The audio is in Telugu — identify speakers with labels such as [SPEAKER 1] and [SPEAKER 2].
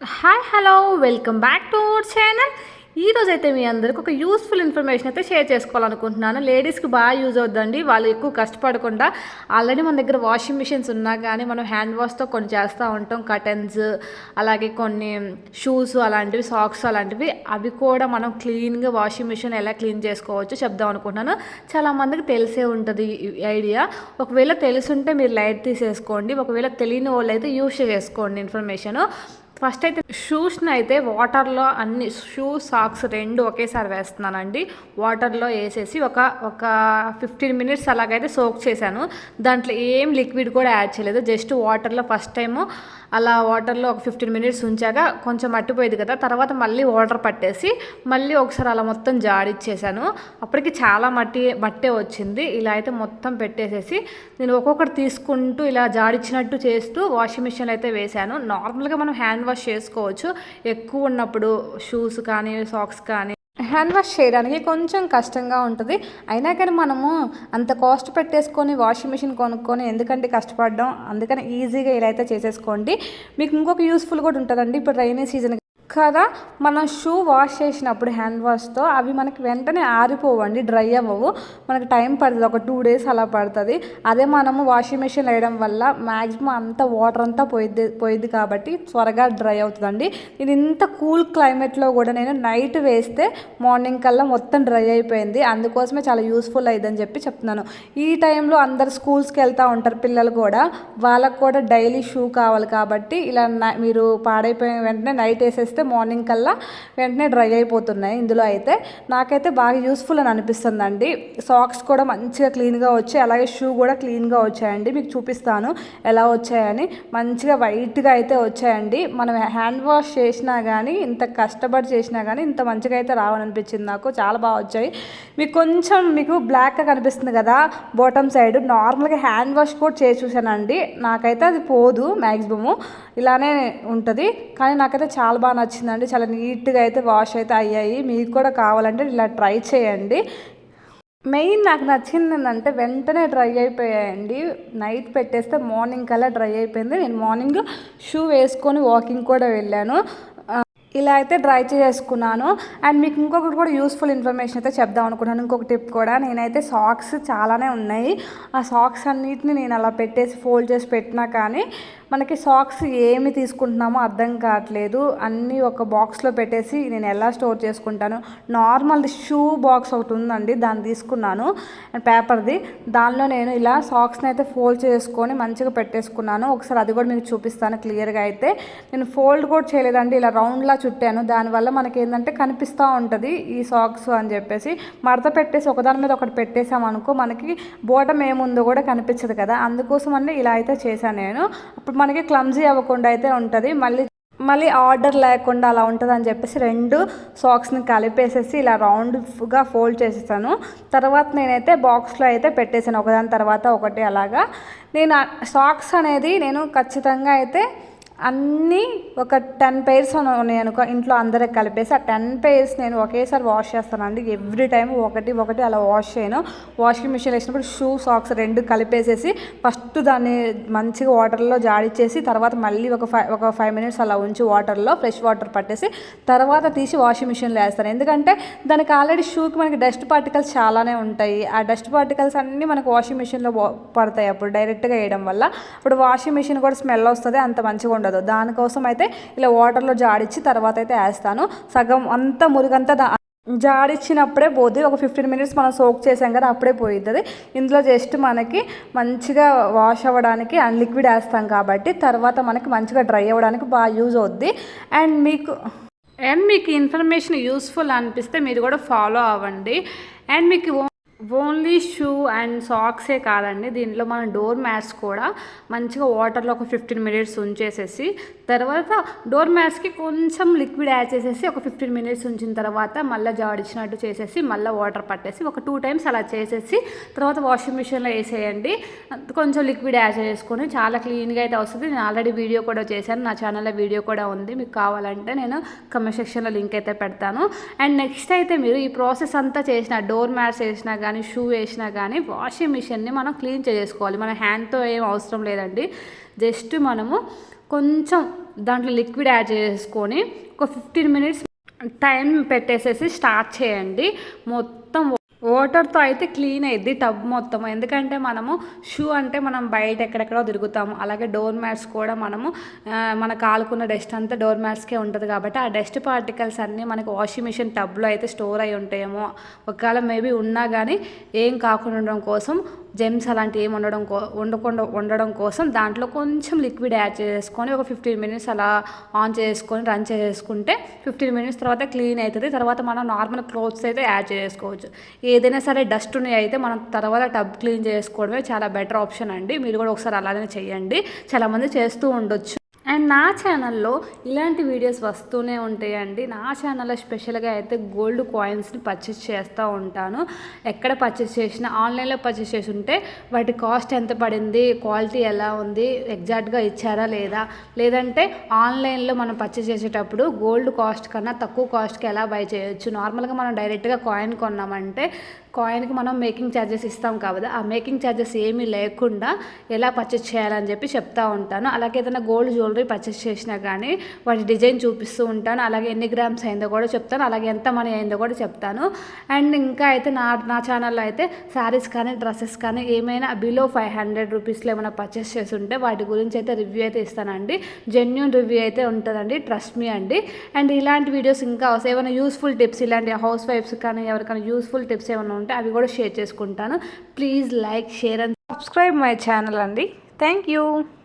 [SPEAKER 1] Hi hello welcome back to our channel. ఈరోజు అయితే మీ అందరికి ఒక యూస్ఫుల్ ఇన్ఫర్మేషన్ అయితే షేర్ చేసుకోవాలనుకుంటున్నాను. లేడీస్కి బాగా యూజ్ అవుతుందండి వాళ్ళు ఎక్కువ కష్టపడకుండా ఆల్రెడీ మన దగ్గర వాషింగ్ మిషన్స్ ఉన్నా కానీ మనం హ్యాండ్ వాష్తో కొన్ని చేస్తూ ఉంటాం. కటన్స్ అలాగే కొన్ని షూస్ అలాంటివి సాక్స్ అలాంటివి. అవి కూడా మనం క్లీన్గా వాషింగ్ మిషన్ ఎలా క్లీన్ చేసుకోవచ్చు చెప్దాం అనుకుంటున్నాను. చాలామందికి తెలిసే ఉంటుంది ఈ ఐడియా. ఒకవేళ తెలుసుంటే మీరు లైట్ తీసేసుకోండి. ఒకవేళ తెలియని వాళ్ళు అయితే యూస్ చేసుకోండి ఇన్ఫర్మేషన్. ఫస్ట్ అయితే షూస్ని అయితే వాటర్లో అన్ని షూ సాక్స్ రెండు ఒకేసారి వేస్తున్నానండి. వాటర్లో వేసేసి ఒక ఒక ఫిఫ్టీన్ మినిట్స్ అలాగైతే సోక్ చేశాను. దాంట్లో ఏం లిక్విడ్ కూడా యాడ్ చేయలేదు. జస్ట్ వాటర్లో ఫస్ట్ టైము అలా వాటర్లో ఒక ఫిఫ్టీన్ మినిట్స్ ఉంచాక కొంచెం మట్టిపోయేది కదా తర్వాత మళ్ళీ వాటర్ పట్టేసి మళ్ళీ ఒకసారి అలా మొత్తం జాడిచ్చేసాను. అప్పటికి చాలా మట్టి మట్టే వచ్చింది. ఇలా అయితే మొత్తం పెట్టేసేసి నేను ఒక్కొక్కటి తీసుకుంటూ ఇలా జాడిచ్చినట్టు చేస్తూ వాషింగ్ మిషన్ అయితే వేశాను. నార్మల్గా మనం హ్యాండ్ హ్యాండ్ వాష్ చేసుకోవచ్చు. ఎక్కువ ఉన్నప్పుడు షూస్ కానీ సాక్స్ కానీ. హ్యాండ్ వాష్ చేయడానికి కొంచెం కష్టంగా ఉంటుంది. అయినా కానీ మనము అంత కాస్ట్ పెట్టేసుకొని వాషింగ్ మిషన్ కొనుక్కొని ఎందుకంటే కష్టపడడం అందుకని ఈజీగా ఇలా అయితే చేసేసుకోండి. మీకు ఇంకొక యూస్ఫుల్ కూడా ఉంటుందండి. ఇప్పుడు రైనీ సీజన్ కదా మనం షూ వాష్ చేసినప్పుడు హ్యాండ్ వాష్తో అవి మనకి వెంటనే ఆరిపోవండి డ్రై అవ్వవు. మనకు టైం పడుతుంది ఒక టూ డేస్ అలా పడుతుంది. అదే మనము వాషింగ్ మెషిన్ వేయడం వల్ల మ్యాక్సిమం అంత వాటర్ అంతా పోయిద్ది పోయిద్ది కాబట్టి త్వరగా డ్రై అవుతుందండి. ఇది ఇంత కూల్ క్లైమేట్లో కూడా నేను నైట్ వేస్తే మార్నింగ్ కల్లా మొత్తం డ్రై అయిపోయింది. అందుకోసమే చాలా యూస్ఫుల్ అయ్యిందని చెప్పి చెప్తున్నాను. ఈ టైంలో అందరు స్కూల్స్కి వెళ్తూ ఉంటారు పిల్లలు కూడా వాళ్ళకు కూడా డైలీ షూ కావాలి కాబట్టి ఇలా మీరు పాడైపోయిన వెంటనే నైట్ వేసేస్తే మార్నింగ్ కల్లా వెంటనే డ్రై అయిపోతున్నాయి. ఇందులో అయితే నాకైతే బాగా యూస్ఫుల్ అని అనిపిస్తుందండి. సాక్స్ కూడా మంచిగా క్లీన్గా వచ్చాయి. అలాగే షూ కూడా క్లీన్గా వచ్చాయండి. మీకు చూపిస్తాను ఎలా వచ్చాయని. మంచిగా వైట్గా అయితే వచ్చాయండి. మనం హ్యాండ్ వాష్ చేసినా కానీ ఇంత కష్టపడి చేసినా కానీ ఇంత మంచిగా అయితే రావాలనిపించింది నాకు. చాలా బాగా వచ్చాయి. మీకు కొంచెం మీకు బ్లాక్గా కనిపిస్తుంది కదా బాటమ్ సైడ్. నార్మల్గా హ్యాండ్ వాష్ కూడా చేసి చూశానండి. నాకైతే అది పోదు మ్యాక్సిమము ఇలానే ఉంటుంది. కానీ నాకైతే చాలా బాగా వచ్చిందండి. చాలా నీట్గా అయితే వాష్ అయితే అయ్యాయి. మీకు కూడా కావాలంటే ఇలా ట్రై చేయండి. మెయిన్ నాకు నచ్చింది ఏంటంటే వెంటనే డ్రై అయిపోయాయండి. నైట్ పెట్టేస్తే మార్నింగ్ కల్లా డ్రై అయిపోయింది. నేను మార్నింగ్ షూ వేసుకొని వాకింగ్ కూడా వెళ్ళాను. ఇలా అయితే డ్రై చేసుకున్నాను. అండ్ మీకు ఇంకొకటి కూడా యూస్ఫుల్ ఇన్ఫర్మేషన్ అయితే చెప్దాం అనుకున్నాను. ఇంకొక టిప్ కూడా నేనైతే సాక్స్ చాలానే ఉన్నాయి. ఆ సాక్స్ అన్నిటిని నేను అలా పెట్టేసి ఫోల్డ్ చేసి పెట్టినా కానీ మనకి సాక్స్ ఏమి తీసుకుంటున్నామో అర్థం కావట్లేదు. అన్నీ ఒక బాక్స్లో పెట్టేసి నేను ఎలా స్టోర్ చేసుకుంటాను? నార్మల్ షూ బాక్స్ ఒకటి ఉందండి దాన్ని తీసుకున్నాను పేపర్ది. దానిలో నేను ఇలా సాక్స్ని అయితే ఫోల్డ్ చేసుకొని మంచిగా పెట్టేసుకున్నాను. ఒకసారి అది కూడా మీకు చూపిస్తాను క్లియర్గా అయితే. నేను ఫోల్డ్ కూడా చేయలేదండి ఇలా రౌండ్లా చుట్టాను. దానివల్ల మనకి ఏంటంటే కనిపిస్తూ ఉంటుంది ఈ సాక్స్ అని చెప్పేసి. మడత పెట్టేసి ఒకదాని మీద ఒకటి పెట్టేసామనుకో మనకి బోటం ఏముందో కూడా కనిపించదు కదా. అందుకోసం అని ఇలా అయితే చేశాను నేను. అప్పుడు మనకి క్లమ్జీ అవ్వకుండా అయితే ఉంటుంది. మళ్ళీ మళ్ళీ ఆర్డర్ లేకుండా అలా ఉంటుంది అని చెప్పేసి రెండు సాక్స్ని కలిపేసేసి ఇలా రౌండ్గా ఫోల్డ్ చేసేసాను. తర్వాత నేనైతే బాక్స్లో అయితే పెట్టేసాను ఒకదాని తర్వాత ఒకటి అలాగా. నేను సాక్స్ అనేది నేను ఖచ్చితంగా అయితే అన్నీ ఒక టెన్ పెయిర్స్ ఉన్నాయి అనుకో ఇంట్లో అందరికి కలిపేసి ఆ టెన్ పెయిర్స్ నేను ఒకేసారి వాష్ చేస్తానండి. ఎవ్రీ టైం ఒకటి ఒకటి అలా వాష్ చేయను. వాషింగ్ మిషన్ వేసినప్పుడు షూ సాక్స్ రెండు కలిపేసేసి ఫస్ట్ దాన్ని మంచిగా వాటర్లో జాడిచ్చేసి తర్వాత మళ్ళీ ఒక ఫైవ్ ఒక ఫైవ్ మినిట్స్ అలా ఉంచి వాటర్లో ఫ్రెష్ వాటర్ పట్టేసి తర్వాత తీసి వాషింగ్ మిషన్లో వేస్తాను. ఎందుకంటే దానికి ఆల్రెడీ షూకి మనకి డస్ట్ పార్టికల్స్ చాలానే ఉంటాయి. ఆ డస్ట్ పార్టికల్స్ అన్నీ మనకు వాషింగ్ మిషన్లో పడతాయి అప్పుడు డైరెక్ట్గా వేయడం వల్ల. అప్పుడు వాషింగ్ మిషన్ కూడా స్మెల్ వస్తుంది అంత మంచిగా ఉండదు. దానికోసం అయితే ఇలా వాటర్లో జాడిచ్చి తర్వాత అయితే వేస్తాను. సగం అంతా మురిగంతా జాడిచ్చినప్పుడే పోద్ది. ఒక ఫిఫ్టీన్ మినిట్స్ మనం సోక్ చేసాం కదా అప్పుడే పోయిద్ది ఇందులో జస్ట్ మనకి మంచిగా వాష్ అవ్వడానికి అండ్ లిక్విడ్ వేస్తాం కాబట్టి తర్వాత మనకి మంచిగా డ్రై అవ్వడానికి బాగా యూజ్ అవుద్ది. అండ్ మీకు అండ్ మీకు ఇన్ఫర్మేషన్ యూస్ఫుల్ అనిపిస్తే మీరు కూడా ఫాలో అవ్వండి. అండ్ మీకు ఓన్లీ షూ అండ్ సాక్సే కాదండి. దీంట్లో మన డోర్ మ్యాట్స్ కూడా మంచిగా వాటర్లో ఒక ఫిఫ్టీన్ మినిట్స్ ఉంచేసేసి తర్వాత డోర్ మ్యాట్స్కి కొంచెం లిక్విడ్ యాడ్ చేసేసి ఒక ఫిఫ్టీన్ మినిట్స్ ఉంచిన తర్వాత మళ్ళీ జాడిచ్చినట్టు చేసేసి మళ్ళీ వాటర్ పట్టేసి ఒక టూ టైమ్స్ అలా చేసేసి తర్వాత వాషింగ్ మిషన్లో వేసేయండి. కొంచెం లిక్విడ్ యాడ్ చేసుకొని చాలా క్లీన్గా అయితే వస్తుంది. నేను ఆల్రెడీ వీడియో కూడా చేశాను. నా ఛానల్లో వీడియో కూడా ఉంది. మీకు కావాలంటే నేను కమెంట్ సెక్షన్లో లింక్ అయితే పెడతాను. అండ్ నెక్స్ట్ అయితే మీరు ఈ ప్రాసెస్ అంతా చేసిన డోర్ మ్యాట్స్ వేసినా కానీ షూ వేసినా కానీ వాషింగ్ మిషన్ని మనం క్లీన్ చేసుకోవాలి మన హ్యాండ్తో ఏం అవసరం లేదండి. జస్ట్ మనము కొంచెం దాంట్లో లిక్విడ్ యాడ్ చేసుకొని ఒక ఫిఫ్టీన్ మినిట్స్ టైం పెట్టేసేసి స్టార్ట్ చేయండి. మొత్తం వాటర్తో అయితే క్లీన్ అయ్యిద్ది టబ్ మొత్తం. ఎందుకంటే మనము షూ అంటే మనం బయట ఎక్కడెక్కడో తిరుగుతాము. అలాగే డోర్ మ్యాట్స్ కూడా మనము మన కాలుకున్న డస్ట్ అంతా డోర్ మ్యాట్స్కే ఉంటుంది కాబట్టి ఆ డస్ట్ పార్టికల్స్ అన్నీ మనకి వాషింగ్ మిషన్ టబ్లో అయితే స్టోర్ అయి ఉంటాయేమో. ఒకవేళ మేబీ ఉన్నా కానీ ఏం కాకుండా ఉండడం కోసం జెమ్స్ అలాంటివి ఏమి ఉండడం కో ఉండకుండా ఉండడం కోసం దాంట్లో కొంచెం లిక్విడ్ యాడ్ చేసుకొని ఒక ఫిఫ్టీన్ మినిట్స్ అలా ఆన్ చేసుకొని రన్ చేసుకుంటే ఫిఫ్టీన్ మినిట్స్ తర్వాత క్లీన్ అవుతుంది తర్వాత మనం నార్మల్ క్లోత్స్ అయితే యాడ్ చేసుకోవచ్చు. ఏదైనా సరే డస్ట్ ఉన్నాయి అయితే మనం తర్వాత టబ్ క్లీన్ చేసుకోవడమే చాలా బెటర్ ఆప్షన్ అండి. మీరు కూడా ఒకసారి అలానే చేయండి. చాలామంది చేస్తూ ఉండొచ్చు. అండ్ నా ఛానల్లో ఇలాంటి వీడియోస్ వస్తూనే ఉంటాయండి. నా ఛానల్లో స్పెషల్గా అయితే గోల్డ్ కాయిన్స్ని పర్చేస్ చేస్తూ ఉంటాను. ఎక్కడ పర్చేస్ చేసినా ఆన్లైన్లో పర్చేస్ చేసి ఉంటే వాటి కాస్ట్ ఎంత పడింది క్వాలిటీ ఎలా ఉంది ఎగ్జాక్ట్గా ఇచ్చారా లేదా? లేదంటే ఆన్లైన్లో మనం పర్చేస్ చేసేటప్పుడు గోల్డ్ కాస్ట్ కన్నా తక్కువ కాస్ట్కి ఎలా బై చేయొచ్చు? నార్మల్గా మనం డైరెక్ట్గా కాయిన్ కొన్నామంటే కాయిన్కి మనం మేకింగ్ ఛార్జెస్ ఇస్తాం కాబట్టి ఆ మేకింగ్ ఛార్జెస్ ఏమీ లేకుండా ఎలా పర్చేస్ చేయాలని చెప్పి చెప్తా ఉంటాను. అలాగే ఏదైనా గోల్డ్ జ్యువెలరీ పర్చేస్ చేసినా కానీ వాటి డిజైన్ చూపిస్తూ ఉంటాను. అలాగే ఎన్ని గ్రామ్స్ అయిందో కూడా చెప్తాను. అలాగే ఎంత మనీ అయిందో కూడా చెప్తాను. అండ్ ఇంకా అయితే నా నా ఛానల్లో అయితే శారీస్ కానీ డ్రెస్సెస్ కానీ ఏమైనా బిలో ఫైవ్ హండ్రెడ్ రూపీస్లో ఏమైనా పర్చేస్ చేసి ఉంటే వాటి గురించి అయితే రివ్యూ అయితే ఇస్తానండి. జెన్యున్ రివ్యూ అయితే ఉంటుందండి. ట్రస్ట్ మీ అండి. అండ్ ఇలాంటి వీడియోస్ ఇంకా ఏమైనా యూస్ఫుల్ టిప్స్ ఇలాంటి హౌస్ వైఫ్స్ కానీ ఎవరికైనా యూస్ఫుల్ టిప్స్ ఏమైనా ఉంటే అవి కూడా షేర్ చేసుకుంటాను. Please like share and subscribe my channel అండి. Thank you